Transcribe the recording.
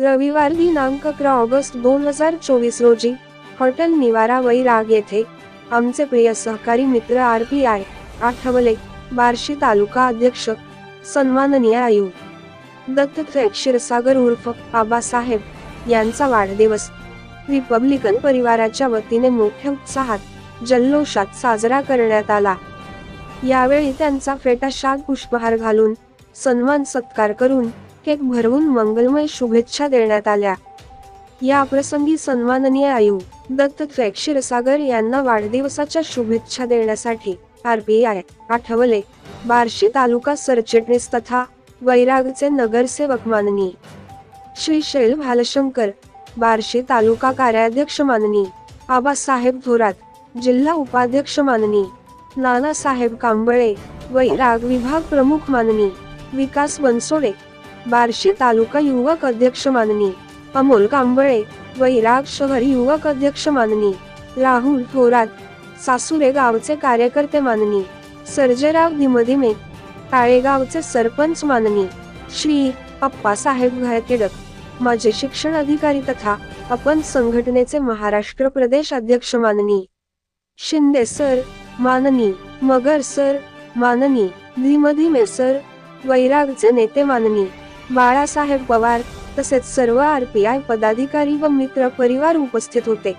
रविवार दिनांक अकरा ऑगस्ट दोन हजार चोवीस रोजी हॉटेल निवारा वैराग येथे आमचे प्रिय सहकारी मित्र R P I Athawale Barshi taluka अध्यक्ष सन्माननीय आयु दत्तत्रय क्षीरसागर उर्फ आबासाहेब यांचा वाढदिवस रिपब्लिकन परिवाराच्या वतीने मोठ्या उत्साहात जल्लोषात साजरा करण्यात आला. यावेळी त्यांचा फेटा शाद पुष्पहार घालून सन्मान सत्कार करून केक भरवून मंगलमय शुभेच्छा देण्यात आल्या. या प्रसंगी सन्माननीय आयु दत्त क्षीरसागर यांना वाढदिवसाच्या शुभेच्छा देण्यासाठी आरपीआय आठवले. बार्शी तालुका सरचिटणीस तथा वैरागचे नगरसेवक माननी श्री शैल भालशंकर बार्शी तालुका कार्याध्यक्ष माननी आबासाहेब थोरात जिल्हा उपाध्यक्ष माननी नानासाहेब कांबळे वैराग विभाग प्रमुख माननी विकास बनसोडे बार्शी तालुका युवक अध्यक्ष माननी. अमोल कांबळे वैराग शहर युवक अध्यक्ष माननी. राहुल थोरात सासुरे गावचे कार्यकर्ते माननी. सर्जेराव धिमधिमे ताळेगावचे सरपंच माननी. श्री अप्पासाहेब घायकेडक माझे शिक्षण अधिकारी तथा अपन संघटनेचे महाराष्ट्र प्रदेश अध्यक्ष माननी. शिंदे सर माननी. मगर सर माननी. धीमधीमे सर वैरागचे नेते माननी. बाळासाहेब पवार तसेच सर्व आर पी आय पदाधिकारी व मित्र परिवार उपस्थित होते.